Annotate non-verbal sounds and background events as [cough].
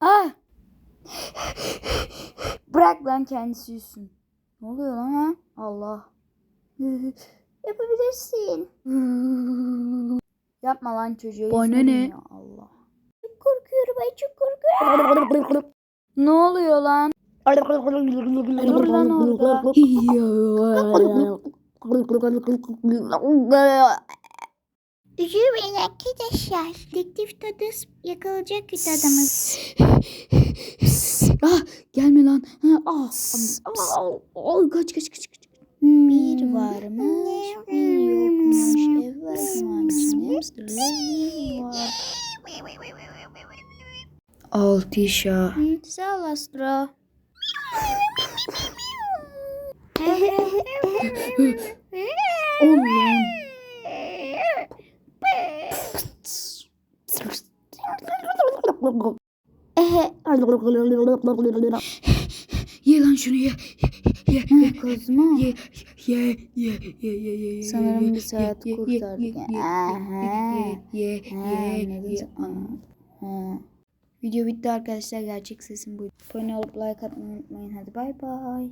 Ah! Bırak lan kendisi yüzsün. Ne oluyor lan ha? Allah. Yapabilirsin. Yapma lan çocuğu. Bana ne? ya, Allah. Çok korkuyorum ay çok korkuyorum. ne oluyor lan? Dur lan orada. [laughs] [laughs] Üzülmeyin arkadaşlar. Dedektif Tadıs yakalayacak kötü adamı. [laughs] ah, gelme lan. Ha, ah, ah, ah, kaç kaç kaç. kaç. Bir varmış, bir yokmuş. Ev varmış, ne var. Altışa. Sağ ol Astro. [laughs] Allah'ım. Ye lan şunu ye. Ye ye. Kızma. Ye ye ye ye ye ye. Sanırım bir saat kurtardık ye, ye. Ye. Video bitti arkadaşlar. Gerçek sesim buydu. Abone olup like atmayı unutmayın. Hadi bay bay.